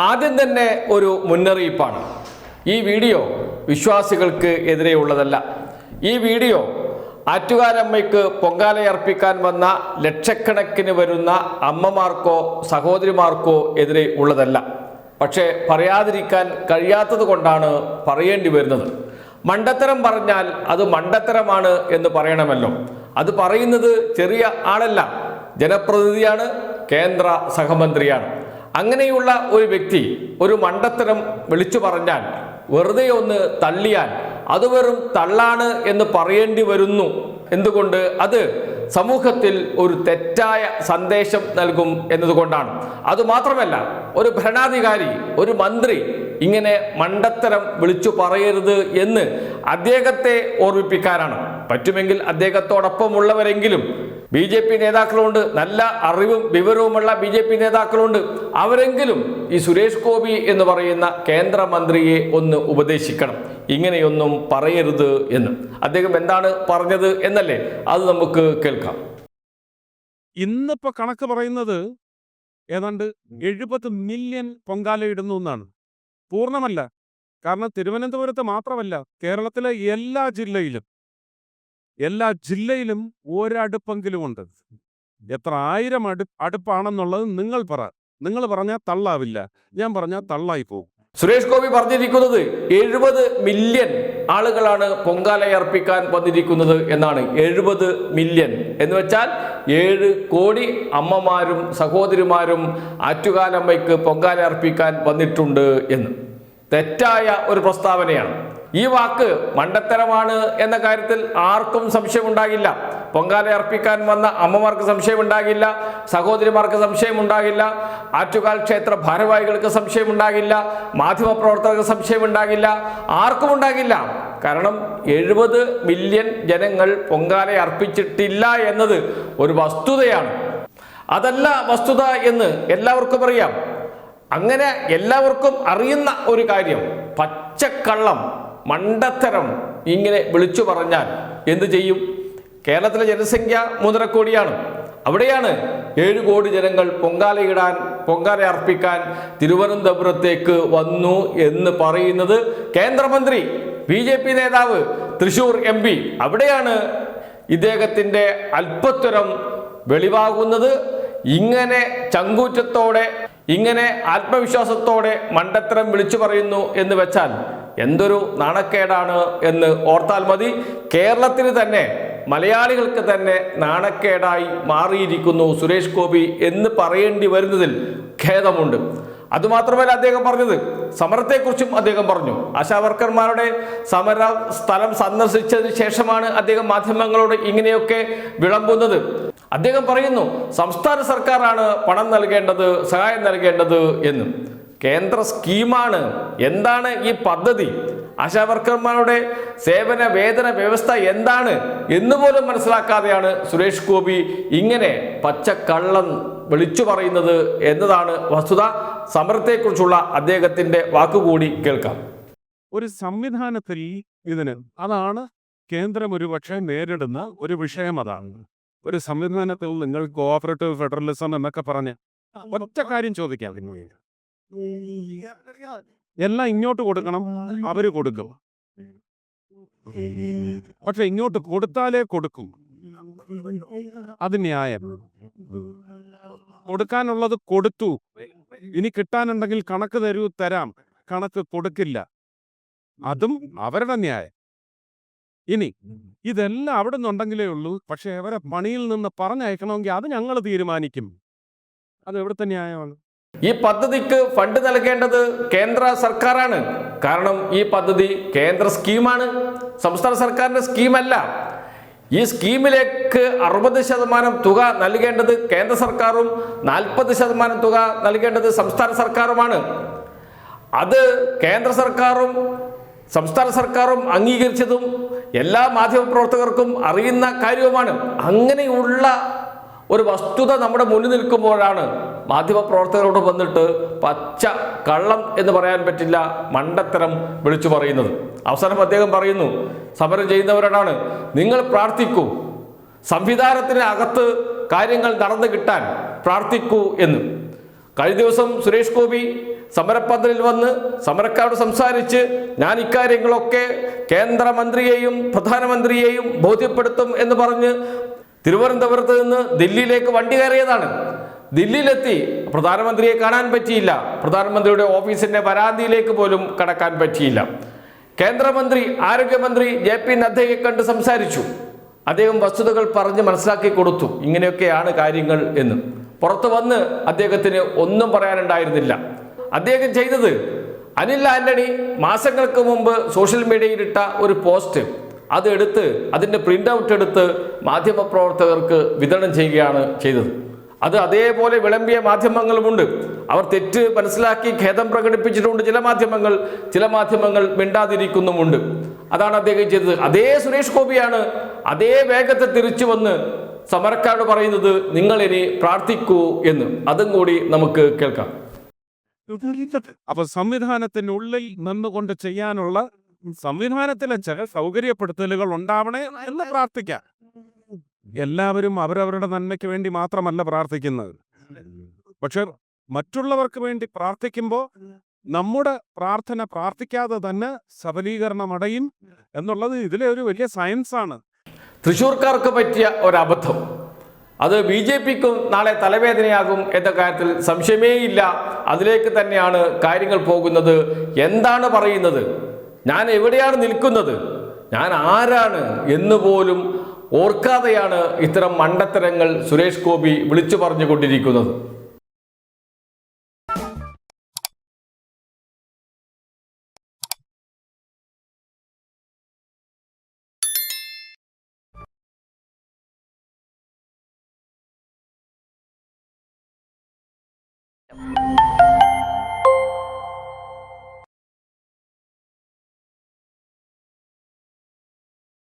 ആദ്യം തന്നെ ഒരു മുന്നറിയിപ്പാണ്. ഈ വീഡിയോ വിശ്വാസികൾക്ക് എതിരെയുള്ളതല്ല. ഈ വീഡിയോ ആറ്റുകാലമ്മയ്ക്ക് പൊങ്കാലയർപ്പിക്കാൻ വന്ന ലക്ഷക്കണക്കിന് വരുന്ന അമ്മമാർക്കോ സഹോദരിമാർക്കോ എതിരെ ഉള്ളതല്ല. പക്ഷേ പറയാതിരിക്കാൻ കഴിയാത്തത് കൊണ്ടാണ് പറയേണ്ടി വരുന്നത്. മണ്ടത്തരം പറഞ്ഞാൽ അത് മണ്ടത്തരമാണ് എന്ന് പറയണമല്ലോ. അത് പറയുന്നത് ചെറിയ ആളല്ല. ജനപ്രതിനിധിയാണ് കേന്ദ്ര സഹമന്ത്രിയാണ്. അങ്ങനെയുള്ള ഒരു വ്യക്തി ഒരു മണ്ടത്തരം വിളിച്ചു പറഞ്ഞാൽ വെറുതെ ഒന്ന് തള്ളിയാൽ അത് വെറും തള്ളാണ് എന്ന് പറയേണ്ടി വരുന്നു. എന്തുകൊണ്ട്? അത് സമൂഹത്തിൽ ഒരു തെറ്റായ സന്ദേശം നൽകും എന്നതുകൊണ്ടാണ്. അതുമാത്രമല്ല ഒരു ഭരണാധികാരി ഒരു മന്ത്രി ഇങ്ങനെ മണ്ടത്തരം വിളിച്ചു പറയരുത് എന്ന് അദ്ദേഹത്തെ ഓർമ്മിപ്പിക്കാനാണ്. പറ്റുമെങ്കിൽ അദ്ദേഹത്തോടൊപ്പമുള്ളവരെങ്കിലും ബി ജെ പി നേതാക്കളുണ്ട്. നല്ല അറിവും വിവരവുമുള്ള ബി ജെ പി നേതാക്കളുണ്ട്. അവരെങ്കിലും ഈ സുരേഷ് ഗോപി എന്ന് പറയുന്ന കേന്ദ്രമന്ത്രിയെ ഒന്ന് ഉപദേശിക്കണം. ഇങ്ങനെയൊന്നും പറയരുത് എന്ന്. അദ്ദേഹം എന്താണ് പറഞ്ഞത് എന്നല്ലേ? അത് നമുക്ക് കേൾക്കാം. ഇന്നിപ്പോ കണക്ക് പറയുന്നത് ഏതാണ്ട് എഴുപത് മില്യൺ പൊങ്കാല ഇടുന്നു എന്നാണ്. പൂർണമല്ല. കാരണം തിരുവനന്തപുരത്ത് മാത്രമല്ല കേരളത്തിലെ എല്ലാ ജില്ലയിലും എല്ലാ ജില്ലയിലും ഒരടുപ്പെങ്കിലും ഉണ്ട്. എത്ര ആയിരം അടു അടുപ്പാണെന്നുള്ളത് നിങ്ങൾ പറ. നിങ്ങൾ പറഞ്ഞാൽ തള്ളാവില്ല. ഞാൻ പറഞ്ഞാൽ തള്ളായി പോകും. സുരേഷ് ഗോപി പറഞ്ഞിരിക്കുന്നത് എഴുപത് മില്യൺ ആളുകളാണ് പൊങ്കാലയർപ്പിക്കാൻ വന്നിരിക്കുന്നത് എന്നാണ്. എഴുപത് മില്യൺ. എന്ന് വെച്ചാൽ ഏഴ് കോടി അമ്മമാരും സഹോദരിമാരും ആറ്റുകാലമ്മയ്ക്ക് പൊങ്കാല അർപ്പിക്കാൻ വന്നിട്ടുണ്ട് എന്ന്. തെറ്റായ ഒരു പ്രസ്താവനയാണ്. ഈ വാക്ക് മണ്ടത്തരമാണ് എന്ന കാര്യത്തിൽ ആർക്കും സംശയമുണ്ടാകില്ല. പൊങ്കാല അർപ്പിക്കാൻ വന്ന അമ്മമാർക്ക് സംശയമുണ്ടാകില്ല സഹോദരിമാർക്ക് സംശയമുണ്ടാകില്ല ആറ്റുകാൽ ക്ഷേത്ര ഭാരവാഹികൾക്ക് സംശയമുണ്ടാകില്ല മാധ്യമപ്രവർത്തകർക്ക് സംശയമുണ്ടാകില്ല ആർക്കും ഉണ്ടാകില്ല. കാരണം എഴുപത് മില്യൺ ജനങ്ങൾ പൊങ്കാല അർപ്പിച്ചിട്ടില്ല എന്നത് ഒരു വസ്തുതയാണ്. അതല്ല വസ്തുത എന്ന് എല്ലാവർക്കും അറിയാം. അങ്ങനെ എല്ലാവർക്കും അറിയുന്ന ഒരു കാര്യം പച്ചക്കള്ളം. മണ്ടത്തരം ഇങ്ങനെ വിളിച്ചു പറഞ്ഞാൽ എന്തു ചെയ്യും? കേരളത്തിലെ ജനസംഖ്യ മൂന്നര കോടിയാണ്. അവിടെയാണ് ഏഴ് കോടി ജനങ്ങൾ പൊങ്കാലയിടാൻ പൊങ്കാല അർപ്പിക്കാൻ തിരുവനന്തപുരത്തേക്ക് വന്നു എന്ന് പറയുന്നത് കേന്ദ്രമന്ത്രി ബി ജെ പി നേതാവ് തൃശൂർ എം പി. അവിടെയാണ് ഇദ്ദേഹത്തിന്റെ അല്പത്വരം വെളിവാകുന്നത്. ഇങ്ങനെ ചങ്കൂറ്റത്തോടെ ഇങ്ങനെ ആത്മവിശ്വാസത്തോടെ മണ്ടത്തരം വിളിച്ചു പറയുന്നു എന്ന് വെച്ചാൽ എന്തൊരു നാണക്കേടാണ് എന്ന് ഓർത്താൽ മതി. കേരളത്തിന് തന്നെ മലയാളികൾക്ക് തന്നെ നാണക്കേടായി മാറിയിരിക്കുന്നു സുരേഷ് ഗോപി എന്ന് പറയേണ്ടി വരുന്നതിൽ ഖേദമുണ്ട്. അതുമാത്രമല്ല അദ്ദേഹം പറഞ്ഞത് സമരത്തെക്കുറിച്ചും അദ്ദേഹം പറഞ്ഞു. ആശാവർക്കർമാരുടെ സമര സ്ഥലം സന്ദർശിച്ചതിന് ശേഷമാണ് അദ്ദേഹം മാധ്യമങ്ങളോട് ഇങ്ങനെയൊക്കെ വിളമ്പുന്നത്. അദ്ദേഹം പറയുന്നു സംസ്ഥാന സർക്കാരാണ് പണം നൽകേണ്ടത് സഹായം നൽകേണ്ടത് എന്നും. കേന്ദ്ര സ്കീമാണ്. എന്താണ് ഈ പദ്ധതി? ആശാവർക്കർമാരുടെ സേവന വേതന വ്യവസ്ഥ എന്താണ് എന്ന് പോലും മനസ്സിലാക്കാതെയാണ് സുരേഷ് ഗോപി ഇങ്ങനെ പച്ചക്കള്ളം വിളിച്ചു പറയുന്നത് എന്നതാണ് വസ്തുത. സമരത്തെക്കുറിച്ചുള്ള അദ്ദേഹത്തിന്റെ വാക്കുകൂടി കേൾക്കാം. ഒരു സംവിധാനത്തിൽ ഇതിന് അതാണ് കേന്ദ്രം ഒരുപക്ഷെ നേരിടുന്ന ഒരു വിഷയം അതാണ്. ഒരു സംവിധാനത്തിൽ നിങ്ങൾ കോഓപ്പറേറ്റീവ് ഫെഡറലിസം എന്നൊക്കെ പറഞ്ഞ് ഒറ്റ കാര്യം ചോദിക്കാം. നിങ്ങൾ എല്ലാം ഇങ്ങോട്ട് കൊടുക്കണം അവർ കൊടുക്കും. പക്ഷെ ഇങ്ങോട്ട് കൊടുത്താലേ കൊടുക്കും. അത് ന്യായം. കൊടുക്കാനുള്ളത് കൊടുത്തു. ഇനി കിട്ടാനുണ്ടെങ്കിൽ കണക്ക് തരൂ തരാം. കണക്ക് കൊടുക്കില്ല. അതും അവരുടെ ന്യായം. ഇനി ഇതെല്ലാം അവിടെ നിന്നുണ്ടെങ്കിലേ ഉള്ളൂ. പക്ഷെ അവരെ പണിയിൽ നിന്ന് പറഞ്ഞയക്കണമെങ്കിൽ അത് ഞങ്ങൾ തീരുമാനിക്കും. അത് എവിടുത്തെ ന്യായമാണ്? ഈ പദ്ധതിക്ക് ഫണ്ട് നൽകേണ്ടത് കേന്ദ്ര സർക്കാരാണ്. കാരണം ഈ പദ്ധതി കേന്ദ്ര സ്കീമാണ്. സംസ്ഥാന സർക്കാരിന്റെ സ്കീമല്ല. ഈ സ്കീമിലേക്ക് അറുപത് ശതമാനം തുക നൽകേണ്ടത് കേന്ദ്ര സർക്കാരും നാൽപ്പത് ശതമാനം തുക നൽകേണ്ടത് സംസ്ഥാന സർക്കാരുമാണ്. അത് കേന്ദ്ര സർക്കാരും സംസ്ഥാന സർക്കാരും അംഗീകരിച്ചതും എല്ലാ മാധ്യമപ്രവർത്തകർക്കും അറിയുന്ന കാര്യവുമാണ്. അങ്ങനെയുള്ള ഒരു വസ്തുത നമ്മുടെ മുന്നിൽ നിൽക്കുമ്പോഴാണ് മാധ്യമപ്രവർത്തകരോട് വന്നിട്ട് പച്ച കള്ളം എന്ന് പറയാൻ പറ്റില്ല മണ്ടത്തരം വിളിച്ചു പറയുന്നത്. അവസാനം അദ്ദേഹം പറയുന്നു സമരം ചെയ്യുന്നവരോടാണ് നിങ്ങൾ പ്രാർത്ഥിക്കൂ. സംവിധാനത്തിന് അകത്ത് കാര്യങ്ങൾ നടന്നു കിട്ടാൻ പ്രാർത്ഥിക്കൂ എന്ന്. കഴിഞ്ഞ ദിവസം സുരേഷ് ഗോപി സമരപ്പന്തലിൽ വന്ന് സമരക്കാരോട് സംസാരിച്ച് ഞാൻ ഇക്കാര്യങ്ങളൊക്കെ കേന്ദ്രമന്ത്രിയെയും പ്രധാനമന്ത്രിയെയും ബോധ്യപ്പെടുത്തും എന്ന് പറഞ്ഞ് തിരുവനന്തപുരത്ത് നിന്ന് ദില്ലിയിലേക്ക് വണ്ടി കയറിയതാണ്. ദില്ലിയിലെത്തി. പ്രധാനമന്ത്രിയെ കാണാൻ പറ്റിയില്ല. പ്രധാനമന്ത്രിയുടെ ഓഫീസിന്റെ വരാന്തിയിലേക്ക് പോലും കടക്കാൻ പറ്റിയില്ല. കേന്ദ്രമന്ത്രി ആരോഗ്യമന്ത്രി ജെ പി നദ്ദയെ കണ്ട് സംസാരിച്ചു. അദ്ദേഹം വസ്തുതകൾ പറഞ്ഞ് മനസ്സിലാക്കി കൊടുത്തു. ഇങ്ങനെയൊക്കെയാണ് കാര്യങ്ങൾ എന്ന്. പുറത്തു വന്ന് അദ്ദേഹത്തിന് ഒന്നും പറയാനുണ്ടായിരുന്നില്ല. അദ്ദേഹം ചെയ്തത് അനിൽ ആന്റണി മാസങ്ങൾക്ക് മുമ്പ് സോഷ്യൽ മീഡിയയിലിട്ട ഒരു പോസ്റ്റ്. അതെടുത്ത് അതിന്റെ പ്രിന്റ് ഔട്ട് എടുത്ത് മാധ്യമപ്രവർത്തകർക്ക് വിതരണം ചെയ്യുകയാണ് ചെയ്തത്. അത് അതേപോലെ വിളമ്പിയ മാധ്യമങ്ങളുമുണ്ട്. അവർ തെറ്റ് മനസ്സിലാക്കി ഖേദം പ്രകടിപ്പിച്ചിട്ടുണ്ട്. ചില മാധ്യമങ്ങൾ ചില മാധ്യമങ്ങൾ മിണ്ടാതിരിക്കുന്നുമുണ്ട്. അതാണ് അദ്ദേഹം ചെയ്തത്. അതേ സുരേഷ് ഗോപിയാണ് അതേ വേഗത്തെ തിരിച്ചു വന്ന് സമരക്കാരോട് പറയുന്നത് നിങ്ങൾ ഇനി പ്രാർത്ഥിക്കൂ എന്ന്. അതും കൂടി നമുക്ക് കേൾക്കാം. അപ്പൊ സംവിധാനത്തിനുള്ളിൽ നിന്നുകൊണ്ട് ചെയ്യാനുള്ള സംവിധാനത്തിലെ ചില സൗകര്യപ്പെടുത്തലുകൾ ഉണ്ടാവണേ എന്ന് പ്രാർത്ഥിക്കാം. എല്ലാവരും അവരവരുടെ നന്മയ്ക്ക് വേണ്ടി മാത്രമല്ല പ്രാർത്ഥിക്കുന്നത്. പക്ഷെ മറ്റുള്ളവർക്ക് വേണ്ടി പ്രാർത്ഥിക്കുമ്പോൾ നമ്മുടെ പ്രാർത്ഥന പ്രാർത്ഥിക്കാതെ തന്നെ സബലീകരണം അടയും എന്നുള്ളത് ഇതിലെ ഒരു വലിയ സയൻസാണ് തൃശ്ശൂർക്കാർക്ക് പറ്റിയ ഒരബദ്ധം. അത് ബി ജെ പിക്കും നാളെ തലവേദനയാകും എന്ന കാര്യത്തിൽ സംശയമേ ഇല്ല അതിലേക്ക് തന്നെയാണ് കാര്യങ്ങൾ പോകുന്നത്. എന്താണ് പറയുന്നത്? ഞാൻ എവിടെയാണ് നിൽക്കുന്നത്? ഞാൻ ആരാണ് എന്ന് പോലും ഓർക്കാതെയാണ് ഇത്തരം മണ്ടത്തരങ്ങൾ സുരേഷ് ഗോപി വിളിച്ചു പറഞ്ഞുകൊണ്ടിരിക്കുന്നത്.